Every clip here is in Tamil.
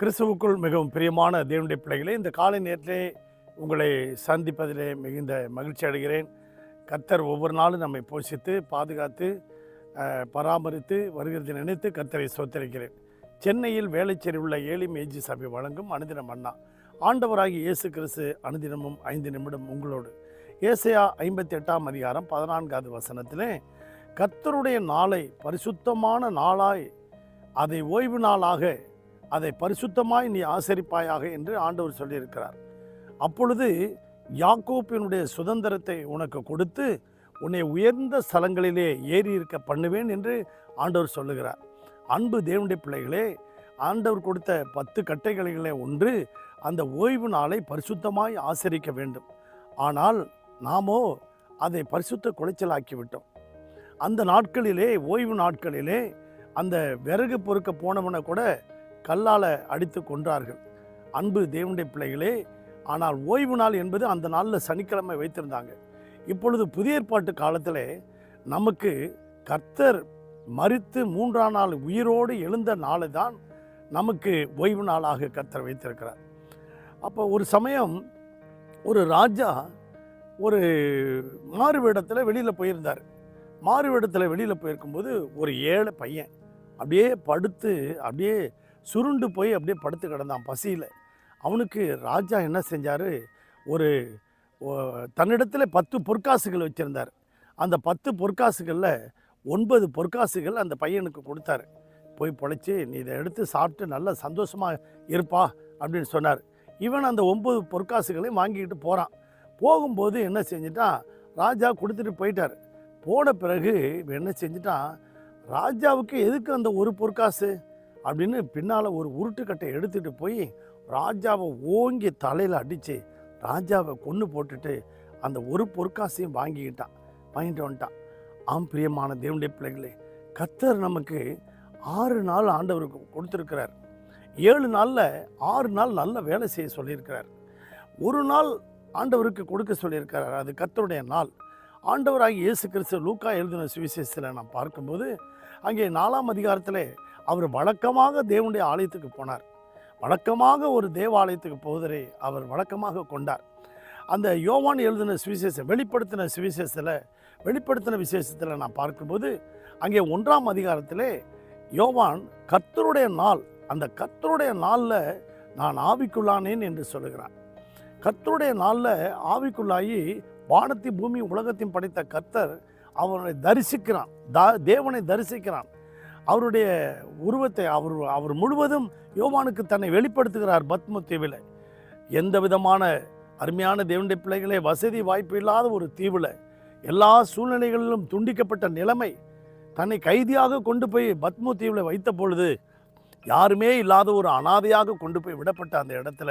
கிறிஸ்துவுக்குள் மிகவும் பிரியமான தேவனுடைய பிள்ளைகளே இந்த காலை நேரத்திலே உங்களை சந்திப்பதிலே மிகுந்த மகிழ்ச்சி அடைகிறேன். கர்த்தர் ஒவ்வொரு நாளும் நம்மை போஷித்து பாதுகாத்து பராமரித்து வருகிறது நினைத்து கர்த்தரை சோத்தரிக்கிறேன் சென்னையில் வேலைச்சேரி உள்ள ஏழி மேஜி சபை வழங்கும் அனுதினம் அண்ணா. ஆண்டவராகி இயேசு கிறிஸ்து அனுதினமும் ஐந்து நிமிடம் உங்களோடு. ஏசையா ஐம்பத்தி எட்டாம் அதிகாரம் பதினான்காவது வசனத்திலே கர்த்தருடைய நாளை பரிசுத்தமான நாளாய் அதை ஓய்வு நாளாக அதை பரிசுத்தமாய் நீ ஆசரிப்பாயாக என்று ஆண்டவர் சொல்லியிருக்கிறார். அப்பொழுது யாக்கோப்பினுடைய சுதந்திரத்தை உனக்கு கொடுத்து உன்னை உயர்ந்த ஸ்தலங்களிலே ஏறி இருக்க பண்ணுவேன் என்று ஆண்டவர் சொல்லுகிறார். அன்பு தேவனுடைய பிள்ளைகளே ஆண்டவர் கொடுத்த பத்து கட்டைகளிலே ஒன்று அந்த ஓய்வு நாளை பரிசுத்தமாய் ஆசரிக்க வேண்டும். ஆனால் நாமோ அதை பரிசுத்த குலைச்சலாக்கிவிட்டோம். அந்த நாட்களிலே ஓய்வு நாட்களிலே அந்த விறகு பொறுக்க போனவனை கூட கல்லால் அடித்து கொன்றார்கள். அன்பு தேவனுடைய பிள்ளைகளே ஆனால் ஓய்வு நாள் என்பது அந்த நாளில் சனிக்கிழமை வைத்திருந்தாங்க. இப்பொழுது புதிய ஏற்பாட்டு காலத்தில் நமக்கு கர்த்தர் மரித்து மூன்றாம் நாள் உயிரோடு எழுந்த நாளை தான் நமக்கு ஓய்வு நாளாக கர்த்தர் வைத்திருக்கிறார். அப்போ ஒரு சமயம் ஒரு ராஜா ஒரு மாறு வேடத்தில் வெளியில் போயிருந்தார். மாறு வேடத்தில் வெளியில் போயிருக்கும்போது ஒரு ஏழை பையன் அப்படியே படுத்து அப்படியே சுருண்டு போய் அப்படியே படுத்து கிடந்தான் பசியில். அவனுக்கு ராஜா என்ன செஞ்சார்? ஒரு தன்னிடத்தில் பத்து பொற்காசுகள் வச்சுருந்தார். அந்த பத்து பொற்காசுகளில் ஒன்பது பொற்காசுகள் அந்த பையனுக்கு கொடுத்தாரு. போய் பொழைச்சி நீ இதை எடுத்து சாப்பிட்டு நல்லா சந்தோஷமாக இருப்பா அப்படின்னு சொன்னார். இவன் அந்த ஒம்பது பொற்காசுகளையும் வாங்கிக்கிட்டு போகிறான் போகும்போது என்ன செஞ்சிட்டான்? ராஜா கொடுத்துட்டு போயிட்டார். போன பிறகு இவன் என்ன செஞ்சிட்டான்? ராஜாவுக்கு எதுக்கு அந்த ஒரு பொற்காசு? அப்படின்னு பின்னால் ஒரு உருட்டுக்கட்டை எடுத்துகிட்டு போய் ராஜாவை ஓங்கி தலையில் அடித்து ராஜாவை கொன்று போட்டுட்டு அந்த ஒரு பொற்காசையும் வாங்கிக்கிட்டான். வாங்கிட்டு வந்துட்டான். ஆம் பிரியமான தேவனுடைய பிள்ளைகளே கத்தர் நமக்கு ஆறு நாள் ஆண்டவருக்கு கொடுத்துருக்கிறார். ஏழு நாளில் ஆறு நாள் நல்ல வேலை செய்ய சொல்லியிருக்கிறார். ஒரு நாள் ஆண்டவருக்கு கொடுக்க சொல்லியிருக்கிறார். அது கத்தருடைய நாள். ஆண்டவராகி இயேசு கிறிஸ்து லூக்கா எழுதின சுவிசேஷத்தில் நான் பார்க்கும்போது அங்கே நாலாம் அதிகாரத்தில் அவர் வழக்கமாக தேவனுடைய ஆலயத்துக்கு போனார். வழக்கமாக ஒரு தேவாலயத்துக்கு போவதை அவர் வழக்கமாக கொண்டார். அந்த யோவான் எழுதின சுவிசேஷம் வெளிப்படுத்தின சுவிசேஷத்தில் வெளிப்படுத்தின விசேஷத்தில் நான் பார்க்கும்போது அங்கே ஒன்றாம் அதிகாரத்திலே யோவான் கர்த்தருடைய நாள் அந்த கர்த்தருடைய நாளில் நான் ஆவிக்குள்ளானேன் என்று சொல்லுகிறான். கர்த்தருடைய நாளில் ஆவிக்குள்ளாகி வானத்தை பூமி உலகத்தையும் படைத்த கர்த்தர் அவனை தரிசிக்கிறான். தா தேவனை தரிசிக்கிறான். அவருடைய உருவத்தை அவர் அவர் முழுவதும் யோவானுக்கு தன்னை வெளிப்படுத்துகிறார் பத்ம தீவில். எந்த விதமான அருமையான தேவனுடைய பிள்ளைகளே வசதி வாய்ப்பு இல்லாத ஒரு தீவில். எல்லா சூழ்நிலைகளிலும் துண்டிக்கப்பட்ட நிலைமை தன்னை கைதியாக கொண்டு போய் பத்ம தீவில் வைத்த பொழுது யாருமே இல்லாத ஒரு அனாதையாக கொண்டு போய் விடப்பட்ட அந்த இடத்துல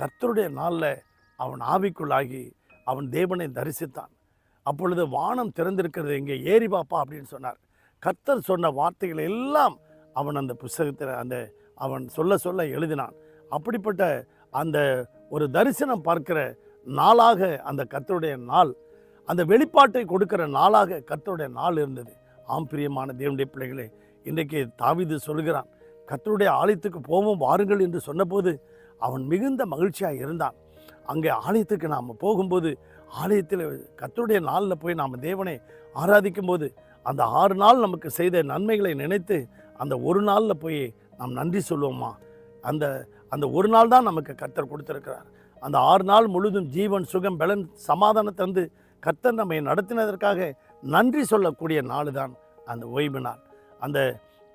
கர்த்தருடைய நாளில் அவன் ஆவிக்குள்ளாகி அவன் தேவனை தரிசித்தான். அப்பொழுது வானம் திறந்திருக்கிறது இங்கே ஏறி பாப்பா அப்படின்னு சொன்னார். கர்த்தர் சொன்ன வார்த்தைகள் எல்லாம் அவன் அந்த புஸ்தகத்தில் அந்த அவன் சொல்ல சொல்ல எழுதினான். அப்படிப்பட்ட அந்த ஒரு தரிசனம் பார்க்கிற நாளாக அந்த கர்த்தருடைய நாள் அந்த வெளிப்பாட்டை கொடுக்கிற நாளாக கர்த்தருடைய நாள் இருந்தது. ஆம் பிரியமான தேவனுடைய பிள்ளைகளே இன்றைக்கு தாவிது சொல்கிறான் கர்த்தருடைய ஆலயத்துக்கு போவோம் வாருங்கள் என்று சொன்னபோது அவன் மிகுந்த மகிழ்ச்சியாக இருந்தான். அங்கே ஆலயத்துக்கு நாம் போகும்போது ஆலயத்தில் கர்த்தருடைய நாளில் போய் நாம் தேவனை ஆராதிக்கும் போது அந்த ஆறு நாள் நமக்கு செய்த நன்மைகளை நினைத்து அந்த ஒரு நாளில் போய் நாம் நன்றி சொல்லுவோமா? அந்த அந்த ஒரு நாள் தான் நமக்கு கர்த்தர் கொடுத்துருக்கிறார். அந்த ஆறு நாள் முழுதும் ஜீவன் சுகம் பலன் சமாதானம் தந்து கர்த்தர் நம்மை நடத்தினதற்காக நன்றி சொல்லக்கூடிய நாள் தான் அந்த ஓய்வு நாள். அந்த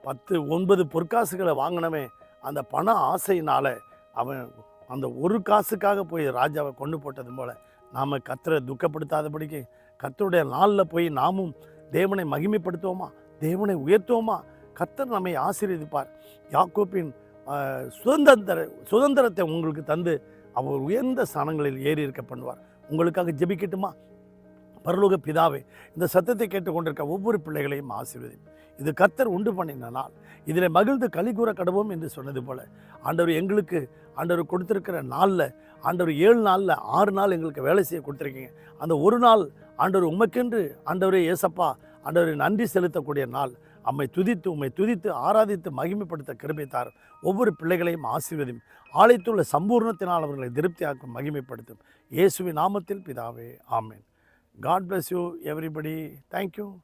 பத்து ஒன்பது பொற்காசுகளை வாங்கினவன் அந்த பண ஆசையினால் அவன் அந்த ஒரு காசுக்காக போய் ராஜாவை கொண்டு போட்டது போல் நாம் கத்தரை துக்கப்படுத்தாதபடிக்கு கத்தருடைய நாளில் போய் நாமும் தேவனை மகிமைப்படுத்துவோமா? தேவனை உயர்த்துவோமா? கத்தர் நம்மை ஆசீர்வதிப்பார். யாக்கோப்பின் சுதந்திர சுதந்திரத்தை உங்களுக்கு தந்து அவர் உயர்ந்த ஸ்தானங்களில் ஏறி இருக்க பண்ணுவார். உங்களுக்காக ஜெபிக்கட்டுமா? பரலோக பிதாவே இந்த சத்தத்தை கேட்டுக்கொண்டிருக்க ஒவ்வொரு பிள்ளைகளையும் ஆசீர்வதி. இது கர்த்தர் உண்டு பண்ணின நாள். இதில் மகிழ்ந்து களி கூற கடவோம் என்று சொன்னது போல. ஆண்டவர் எங்களுக்கு ஆண்டவர் கொடுத்திருக்கிற நாளில் ஆண்டவர் ஏழு நாளில் ஆறு நாள் எங்களுக்கு வேலை செய்ய கொடுத்துருக்கீங்க. அந்த ஒரு நாள் ஆண்டவர் உமக்கென்று ஆண்டவரே ஏசப்பா ஆண்டவரை நன்றி செலுத்தக்கூடிய நாள். அம்மை துதித்து உம்மை துதித்து ஆராதித்து மகிமைப்படுத்த கிருபை ஒவ்வொரு பிள்ளைகளையும் ஆசீர்வதியும். ஆலயத்துள்ள சம்பூர்ணத்தினால் அவர்களை திருப்தியாக்கும் மகிமைப்படுத்தும். இயேசுவின் நாமத்தில் பிதாவே ஆமேன். God bless you everybody thank you